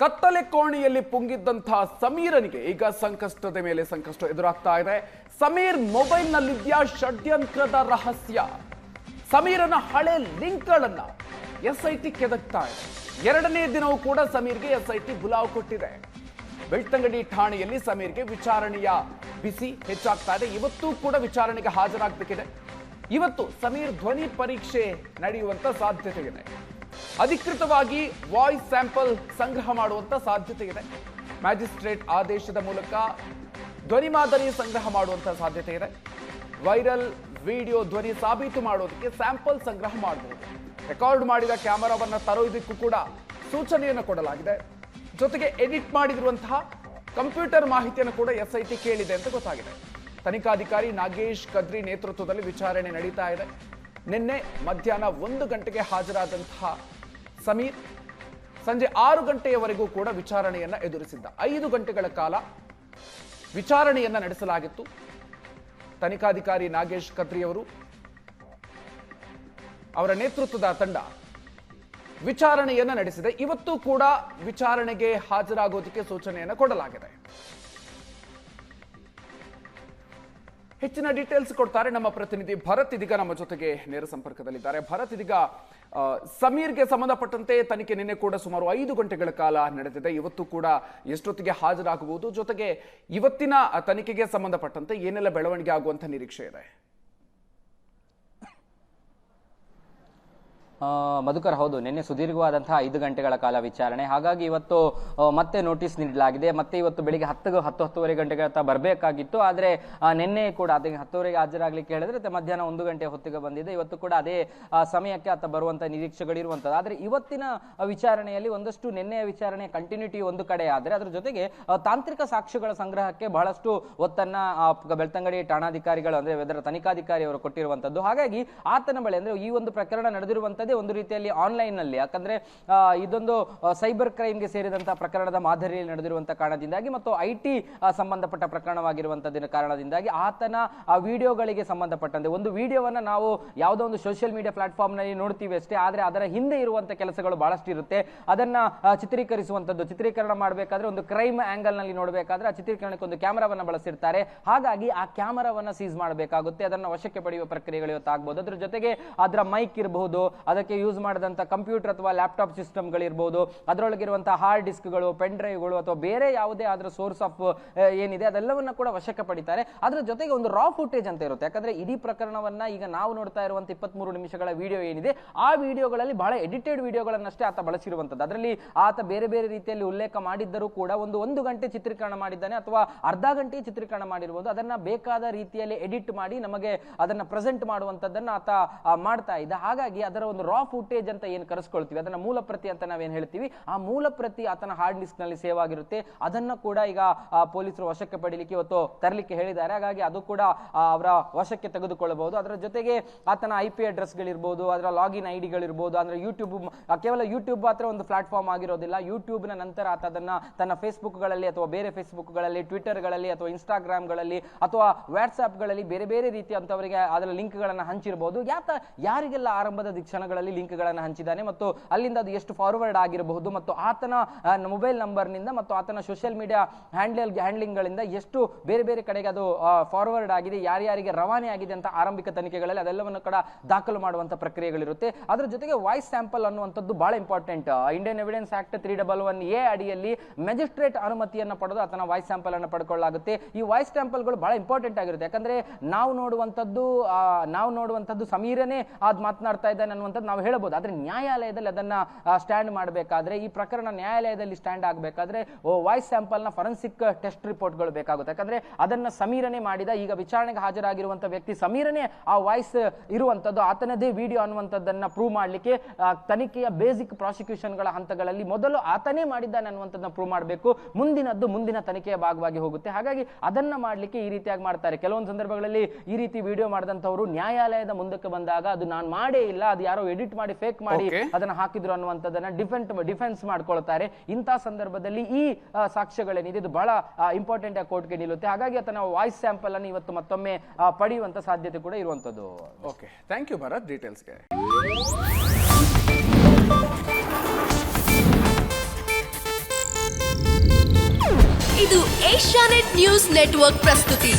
ಕತ್ತಲೆ ಕೋಣೆಯಲ್ಲಿ ಪುಂಗಿದ್ದಂತಹ ಸಮೀರನಿಗೆ ಈಗ ಸಂಕಷ್ಟದ ಮೇಲೆ ಸಂಕಷ್ಟ ಎದುರಾಗ್ತಾ ಇದೆ. ಸಮೀರ್ ಮೊಬೈಲ್ನಲ್ಲಿದ್ಯಾ ಷಡ್ಯಂತ್ರದ ರಹಸ್ಯ? ಸಮೀರನ ಹಳೆ ಲಿಂಕ್ಗಳನ್ನ ಎಸ್ ಐ ಟಿ ಕೆದಕ್ತಾ ಇದೆ. ಎರಡನೇ ದಿನವೂ ಕೂಡ ಸಮೀರ್ಗೆ ಎಸ್ ಐ ಬುಲಾವ್ ಕೊಟ್ಟಿದೆ. ಬೆಳ್ತಂಗಡಿ ಠಾಣೆಯಲ್ಲಿ ಸಮೀರ್ಗೆ ವಿಚಾರಣೆಯ ಬಿಸಿ ಹೆಚ್ಚಾಗ್ತಾ ಇದೆ. ಇವತ್ತೂ ಕೂಡ ವಿಚಾರಣೆಗೆ ಹಾಜರಾಗಬೇಕಿದೆ. ಇವತ್ತು ಸಮೀರ್ ಧ್ವನಿ ಪರೀಕ್ಷೆ ನಡೆಯುವಂತ ಸಾಧ್ಯತೆ ಇದೆ ಅಧಿಕೃತವಾಗಿ ವಾಯ್ಸ್ ಸ್ಯಾಂಪಲ್ ಸಂಗ್ರಹ ಮಾಡುವಂತ ಸಾಧ್ಯತೆ ಇದೆ ಮ್ಯಾಜಿಸ್ಟ್ರೇಟ್ ಆದೇಶದ ಮೂಲಕ ಧ್ವನಿ ಮಾದರಿ ಸಂಗ್ರಹ ಮಾಡುವಂತ ಸಾಧ್ಯತೆ ಇದೆ ವೈರಲ್ ವಿಡಿಯೋ ಧ್ವನಿ ಸಾಬೀತು ಮಾಡೋದಕ್ಕೆ ಸ್ಯಾಂಪಲ್ ಸಂಗ್ರಹ ಮಾಡಬಹುದು. ರೆಕಾರ್ಡ್ ಮಾಡಿದ ಕ್ಯಾಮರಾವನ್ನು ತರೋದಕ್ಕೂ ಕೂಡ ಸೂಚನೆಯನ್ನು ಕೊಡಲಾಗಿದೆ. ಜೊತೆಗೆ ಎಡಿಟ್ ಮಾಡಿರುವಂತಹ ಕಂಪ್ಯೂಟರ್ ಮಾಹಿತಿಯನ್ನು ಕೂಡ ಎಸ್ ಐ ಟಿ ಕೇಳಿದೆ ಅಂತ ಗೊತ್ತಾಗಿದೆ. ತನಿಖಾಧಿಕಾರಿ ನಾಗೇಶ್ ಕದ್ರಿ ನೇತೃತ್ವದಲ್ಲಿ ವಿಚಾರಣೆ ನಡೀತಾ ಇದೆ. ನಿನ್ನೆ ಮಧ್ಯಾಹ್ನ ಒಂದು ಗಂಟೆಗೆ ಹಾಜರಾದಂತಹ ಸಮೀರ್ ಸಂಜೆ ಆರು ಗಂಟೆಯವರೆಗೂ ಕೂಡ ವಿಚಾರಣೆಯನ್ನ ಎದುರಿಸಿದ್ದ. ಐದು ಗಂಟೆಗಳ ಕಾಲ ವಿಚಾರಣೆಯನ್ನ ನಡೆಸಲಾಗಿತ್ತು. ತನಿಖಾಧಿಕಾರಿ ನಾಗೇಶ್ ಕತ್ರಿಯವರು ಅವರ ನೇತೃತ್ವದ ತಂಡ ವಿಚಾರಣೆಯನ್ನ ನಡೆಸಿದೆ. ಇವತ್ತು ಕೂಡ ವಿಚಾರಣೆಗೆ ಹಾಜರಾಗೋದಕ್ಕೆ ಸೂಚನೆಯನ್ನು ಕೊಡಲಾಗಿದೆ. ಹೆಚ್ಚಿನ ಡೀಟೇಲ್ಸ್ ಕೊಡ್ತಾರೆ ನಮ್ಮ ಪ್ರತಿನಿಧಿ ಭರತ್ ಇದೀಗ ನಮ್ಮ ಜೊತೆಗೆ ನೇರ ಸಂಪರ್ಕದಲ್ಲಿದ್ದಾರೆ. ಭರತ್ ಇದೀಗ ಸಮೀರ್ಗೆ ಸಂಬಂಧಪಟ್ಟಂತೆ ತನಿಖೆ ನಿನ್ನೆ ಕೂಡ ಸುಮಾರು ಐದು ಗಂಟೆಗಳ ಕಾಲ ನಡೆದಿದೆ. ಇವತ್ತು ಕೂಡ ಎಷ್ಟೊತ್ತಿಗೆ ಹಾಜರಾಗಬಹುದು ಜೊತೆಗೆ ಇವತ್ತಿನ ತನಿಖೆಗೆ ಸಂಬಂಧಪಟ್ಟಂತೆ ಏನೆಲ್ಲ ಬೆಳವಣಿಗೆ ಆಗುವಂತ ನಿರೀಕ್ಷೆ ಇದೆ? ಮಧುಕರ್ ಹೌದು, ನಿನ್ನೆ ಸುದೀರ್ಘವಾದಂತಹ ಐದು ಗಂಟೆಗಳ ಕಾಲ ವಿಚಾರಣೆ. ಹಾಗಾಗಿ ಇವತ್ತು ಮತ್ತೆ ನೋಟಿಸ್ ನೀಡಲಾಗಿದೆ. ಮತ್ತೆ ಇವತ್ತು ಬೆಳಿಗ್ಗೆ ಹತ್ತು ಹತ್ತು ಹತ್ತುವರೆ ಗಂಟೆಗೆ ತ ಬರಬೇಕಾಗಿತ್ತು. ಆದರೆ ನಿನ್ನೆ ಕೂಡ ಅದಕ್ಕೆ ಹತ್ತುವರೆಗೆ ಹಾಜರಾಗ್ಲಿಕ್ಕೆ ಹೇಳಿದ್ರೆ ಮಧ್ಯಾಹ್ನ ಒಂದು ಗಂಟೆ ಹೊತ್ತಿಗೆ ಬಂದಿದೆ. ಇವತ್ತು ಕೂಡ ಅದೇ ಸಮಯಕ್ಕೆ ಆತ ಬರುವಂತ ನಿರೀಕ್ಷೆಗಳಿರುವಂಥದ್ದು ಆದರೆ ಇವತ್ತಿನ ವಿಚಾರಣೆಯಲ್ಲಿ ಒಂದಷ್ಟು ನಿನ್ನೆಯ ವಿಚಾರಣೆ ಕಂಟಿನ್ಯೂಟಿ ಒಂದು ಕಡೆ ಆದರೆ, ಅದರ ಜೊತೆಗೆ ತಾಂತ್ರಿಕ ಸಾಕ್ಷ್ಯಗಳ ಸಂಗ್ರಹಕ್ಕೆ ಬಹಳಷ್ಟು ಒತ್ತನ್ನ ಬೆಳ್ತಂಗಡಿ ಠಾಣಾಧಿಕಾರಿಗಳು, ಅಂದ್ರೆ ಅದರ ತನಿಖಾಧಿಕಾರಿ ಅವರು ಕೊಟ್ಟಿರುವಂತದ್ದು. ಹಾಗಾಗಿ, ಆತನ ಬಳಿ, ಅಂದ್ರೆ, ಈ ಒಂದು ಪ್ರಕರಣ ಒಂದು ರೀತಿಯಲ್ಲಿ ಆನ್ಲೈನ್ನಲ್ಲಿ ಯಾಕಂದರೆ ಇದೊಂದು ಸೈಬರ್ ಕ್ರೈಮ್ಗೆ ಸೇರಿದಂಥ ಪ್ರಕರಣದ ಮಾದರಿಯಲ್ಲಿ ನಡೆದಿರುವಂಥ ಕಾರಣದಿಂದಾಗಿ ಮತ್ತು ಐ ಟಿ ಸಂಬಂಧಪಟ್ಟ ಪ್ರಕರಣವಾಗಿರುವಂಥದ್ದಿನ ಕಾರಣದಿಂದಾಗಿ ಆತನ, ಆ, ವಿಡಿಯೋಗಳಿಗೆ ಸಂಬಂಧಪಟ್ಟಂತೆ. ಒಂದು ವಿಡಿಯೋವನ್ನು ನಾವು ಯಾವುದೋ ಒಂದು ಸೋಷಿಯಲ್ ಮೀಡಿಯಾ ಪ್ಲಾಟ್ಫಾರ್ಮ್ನಲ್ಲಿ ನೋಡ್ತೀವಿ ಅಷ್ಟೇ, ಆದರೆ ಅದರ ಹಿಂದೆ ಇರುವಂಥ ಕೆಲಸಗಳು ಬಹಳಷ್ಟು ಇರುತ್ತೆ. ಅದನ್ನ ಚಿತ್ರೀಕರಿಸುವಂಥದ್ದು ಚಿತ್ರೀಕರಣ ಮಾಡಬೇಕಾದ್ರೆ ಒಂದು ಕ್ರೈಮ್ ಆ್ಯಂಗಲ್ನಲ್ಲಿ ನೋಡಬೇಕಾದ್ರೆ ಆ ಚಿತ್ರೀಕರಣಕ್ಕೆ ಒಂದು ಕ್ಯಾಮರಾವನ್ನು ಬಳಸಿರ್ತಾರೆ. ಹಾಗಾಗಿ ಆ ಕ್ಯಾಮರಾವನ್ನು ಸೀಸ್ ಮಾಡಬೇಕಾಗುತ್ತೆ. ಅದನ್ನು ವಶಕ್ಕೆ ಪಡೆಯುವ ಪ್ರಕ್ರಿಯೆಗಳು ಇವತ್ತಾಗಬಹುದು ಅದ್ರ ಜೊತೆಗೆ ಅದರ ಮೈಕ್ ಇರಬಹುದು ಅದಕ್ಕೆ ಯೂಸ್ ಮಾಡಿದಂಥ ಕಂಪ್ಯೂಟರ್ ಅಥವಾ ಲ್ಯಾಪ್ಟಾಪ್ ಸಿಸ್ಟಮ್ಗಳಿರ್ಬೋದು ಅದರೊಳಗಿರುವಂಥ ಹಾರ್ಡ್ ಡಿಸ್ಕ್ಗಳು ಪೆನ್ ಡ್ರೈವ್ಗಳು ಅಥವಾ ಬೇರೆ ಯಾವುದೇ ಆದರೂ ಸೋರ್ಸ್ ಆಫ್ ಏನಿದೆ ಅದೆಲ್ಲವನ್ನ ಕೂಡ ವಶಕ್ಕೆ ಪಡಿತಾರೆ ಅದರ ಜೊತೆಗೆ ಒಂದು ರಾ ಫುಟೇಜ್ ಅಂತ ಇರುತ್ತೆ. ಯಾಕಂದ್ರೆ ಇಡೀ ಪ್ರಕರಣವನ್ನ ಈಗ ನಾವು ನೋಡ್ತಾ ಇರುವಂತ ಇಪ್ಪತ್ಮೂರು ನಿಮಿಷಗಳ ವಿಡಿಯೋ ಏನಿದೆ, ಆ ವಿಡಿಯೋಗಳಲ್ಲಿ ಬಹಳ ಎಡಿಟೆಡ್ ವಿಡಿಯೋಗಳನ್ನಷ್ಟೇ ಆತ ಬಳಸಿರುವಂತದ್ದು. ಅದರಲ್ಲಿ ಆತ ಬೇರೆ ಬೇರೆ ರೀತಿಯಲ್ಲಿ ಉಲ್ಲೇಖ ಮಾಡಿದ್ದರೂ ಕೂಡ ಒಂದು ಒಂದು ಗಂಟೆ ಚಿತ್ರೀಕರಣ ಮಾಡಿದ್ದಾನೆ ಅಥವಾ ಅರ್ಧ ಗಂಟೆ ಚಿತ್ರೀಕರಣ ಮಾಡಿರ್ಬೋದು. ಅದನ್ನ ಬೇಕಾದ ರೀತಿಯಲ್ಲಿ ಎಡಿಟ್ ಮಾಡಿ ನಮಗೆ ಅದನ್ನ ಪ್ರೆಸೆಂಟ್ ಮಾಡುವಂತದ್ದನ್ನ ಆತ ಮಾಡ್ತಾ ಇದ್ದ. ಹಾಗಾಗಿ ಅದರ ಒಂದು ರಾ ಫುಟೇಜ್ ಅಂತ ಏನು ಕರೆಸ್ಕೊಳ್ತೀವಿ? ಅದನ್ನ ಮೂಲ ಪ್ರತಿ ಅಂತ ನಾವೇನು ಹೇಳ್ತೀವಿ? ಆ ಮೂಲ ಪ್ರತಿ ಆತನ ಹಾರ್ಡ್ ಡಿಸ್ಕ್ನಲ್ಲಿ ಸೇವ್ ಆಗಿರುತ್ತೆ. ಅದನ್ನ ಕೂಡ ಈಗ ಪೊಲೀಸರು ವಶಕ್ಕೆ ಪಡೀಲಿಕ್ಕೆ ಇವತ್ತು ತರಲಿಕ್ಕೆ ಹೇಳಿದ್ದಾರೆ. ಹಾಗಾಗಿ ಅದು ಕೂಡ ಅವರ ವಶಕ್ಕೆ ತೆಗೆದುಕೊಳ್ಳಬಹುದು. ಅದರ ಜೊತೆಗೆ ಆತನ ಐ ಪಿ ಅಡ್ರೆಸ್ಗಳಿರ್ಬೋದು ಅದರ ಲಾಗಿನ್ ಐ ಡಿಗಳಿರ್ಬೋದು ಅಂದ್ರೆ ಯೂಟ್ಯೂಬ್ ಕೇವಲ ಯೂಟ್ಯೂಬ್ ಮಾತ್ರ ಒಂದು ಪ್ಲಾಟ್ಫಾರ್ಮ್ ಆಗಿರೋದಿಲ್ಲ. ಯೂಟ್ಯೂಬ್ನ ನಂತರ ಆತ ಅದನ್ನ ತನ್ನ ಫೇಸ್ಬುಕ್ಗಳಲ್ಲಿ ಅಥವಾ ಬೇರೆ ಫೇಸ್ಬುಕ್ಗಳಲ್ಲಿ ಟ್ವಿಟರ್ಗಳಲ್ಲಿ ಅಥವಾ ಇನ್ಸ್ಟಾಗ್ರಾಮ್ಗಳಲ್ಲಿ ಅಥವಾ ವಾಟ್ಸ್ಆ್ಯಪ್ಗಳಲ್ಲಿ ಬೇರೆ ಬೇರೆ ರೀತಿಯಂಥವರಿಗೆ ಅದರ ಲಿಂಕ್ಗಳನ್ನು ಹಂಚಿರಬಹುದು ಯಾತ, ಯಾರಿಗೆಲ್ಲ ಆರಂಭದ ಕ್ಷಣಗಳಲ್ಲಿ ಲಿಂಕ್ಗಳನ್ನು ಹಂಚಿದ್ದಾನೆ ಮತ್ತು ಅಲ್ಲಿಂದ ಅದು ಎಷ್ಟು ಫಾರ್ವರ್ಡ್ ಆಗಿರಬಹುದು ಮತ್ತು ಆತನ ಮೊಬೈಲ್ ನಂಬರ್ನಿಂದ ಮತ್ತು ಆತನ ಸೋಷಿಯಲ್ ಮೀಡಿಯಾ ಹ್ಯಾಂಡಲ್ ಹ್ಯಾಂಡ್ಲಿಂಗ್ಗಳಿಂದ ಎಷ್ಟು ಬೇರೆ ಬೇರೆ ಕಡೆಗೆ ಅದು ಫಾರ್ವರ್ಡ್ ಆಗಿದೆ, ಯಾರ್ಯಾರಿಗೆ ರವಾನೆ ಆಗಿದೆ ಅಂತ ಆರಂಭಿಕ ತನಿಖೆಗಳಲ್ಲಿ ಅದೆಲ್ಲವನ್ನು ಕೂಡ ದಾಖಲು ಮಾಡುವಂಥ ಪ್ರಕ್ರಿಯೆಗಳಿರುತ್ತೆ. ಅದರ ಜೊತೆಗೆ ವಾಯ್ಸ್ ಸ್ಯಾಂಪಲ್ ಅನ್ನುವಂಥದ್ದು ಬಹಳ important Indian evidence act three double one A ಅಡಿಯಲ್ಲಿ ಮ್ಯಾಜಿಸ್ಟ್ರೇಟ್ ಅನುಮತಿಯನ್ನು ಪಡೆದು ಆತನ ವಾಯ್ಸ್ ಸ್ಯಾಂಪಲ್ ಅನ್ನು ಪಡ್ಕೊಳ್ಳಾಗುತ್ತೆ. ಈ ವಾಯ್ಸ್ ಸ್ಯಾಂಪಲ್ಗಳು ಬಹಳ ಇಂಪಾರ್ಟೆಂಟ್ ಆಗಿರುತ್ತೆ. ಯಾಕಂದ್ರೆ ನಾವು ನೋಡುವಂಥದ್ದು ನಾವು ನೋಡುವಂಥದ್ದು ಸಮೀರನೇ ಅದು ಮಾತನಾಡ್ತಾ ಇದ್ದಾನೆ ಅನ್ನುವಂಥದ್ದು ನಾವು ಹೇಳಬಹುದು ಆದ್ರೆ ನ್ಯಾಯಾಲಯದಲ್ಲಿ ಅದನ್ನ ಸ್ಟ್ಯಾಂಡ್ ಮಾಡಬೇಕಾದ್ರೆ, ಈ ಪ್ರಕರಣ ನ್ಯಾಯಾಲಯದಲ್ಲಿ ಸ್ಟ್ಯಾಂಡ್ ಆಗಬೇಕಾದ್ರೆ ವಾಯ್ಸ್ ಸ್ಯಾಂಪಲ್ನ ಫರೆನ್ಸಿಕ್ ಟೆಸ್ಟ್ ರಿಪೋರ್ಟ್ಗಳು ಬೇಕಾಗುತ್ತೆ. ಯಾಕಂದ್ರೆ ಅದನ್ನ ಸಮೀರನೆ ಮಾಡಿದ, ಈಗ ವಿಚಾರಣೆಗೆ ಹಾಜರಾಗಿರುವಂತ ವ್ಯಕ್ತಿ ಸಮೀರನೇ ಆ ವಾಯ್ಸ್ ಇರುವಂತದ್ದು, ಆತನದೇ ವಿಡಿಯೋ ಅನ್ನುವಂಥದ್ದನ್ನ ಪ್ರೂವ್ ಮಾಡಲಿಕ್ಕೆ ತನಿಖೆಯ ಬೇಸಿಕ್ ಪ್ರಾಸಿಕ್ಯೂಷನ್ಗಳ ಹಂತಗಳಲ್ಲಿ ಮೊದಲು ಆತನೇ ಮಾಡಿದ್ದಾನೆ ಅನ್ನುವಂಥದ್ದನ್ನ ಪ್ರೂವ್ ಮಾಡಬೇಕು. ಮುಂದಿನದ್ದು ಮುಂದಿನ ತನಿಖೆಯ ಭಾಗವಾಗಿ ಹೋಗುತ್ತೆ. ಹಾಗಾಗಿ ಅದನ್ನ ಮಾಡಲಿಕ್ಕೆ ಈ ರೀತಿಯಾಗಿ ಮಾಡ್ತಾರೆ. ಕೆಲವೊಂದು ಸಂದರ್ಭಗಳಲ್ಲಿ ಈ ರೀತಿ ವಿಡಿಯೋ ಮಾಡಿದಂಥವ್ರು ನ್ಯಾಯಾಲಯದ ಮುಂದಕ್ಕೆ ಬಂದಾಗ ಅದು ನಾನು ಮಾಡೇ ಇಲ್ಲ, ಅದು ಯಾರೋ ಎಡಿಟ್ ಮಾಡಿ ಫೇಕ್ ಮಾಡಿ. ಅದನ್ನ ಹಾಕಿದ್ರು ಅನ್ನುವಂಥದ್ದನ್ನ ಡಿಫೆಂಟ್ ಡಿಫೆನ್ಸ್ ಮಾಡ್ಕೊಳ್ತಾರೆ. ಇಂತಹ ಸಂದರ್ಭದಲ್ಲಿ ಈ ಸಾಕ್ಷ್ಯಗಳೇನಿದೆ ಇದು ಬಹಳ ಇಂಪಾರ್ಟೆಂಟ್ ಆಗಿ ಕೋರ್ಟ್ಗೆ ನಿಲ್ಲುತ್ತೆ. ಹಾಗಾಗಿ ಆತನ ವಾಯ್ಸ್ ಸ್ಯಾಂಪಲ್ ಅನ್ನು ಇವತ್ತು ಮತ್ತೊಮ್ಮೆ ಪಡೆಯುವಂತ ಸಾಧ್ಯತೆ ಕೂಡ ಇರುವಂತದ್ದು ಓಕೆ ಥ್ಯಾಂಕ್ ಯು ಭರತ್ ಡೀಟೇಲ್ಸ್ಗೆ ಇದು ಏಷ್ಯಾನೆಟ್ ನ್ಯೂಸ್ ನೆಟ್ವರ್ಕ್ ಪ್ರಸ್ತುತಿ.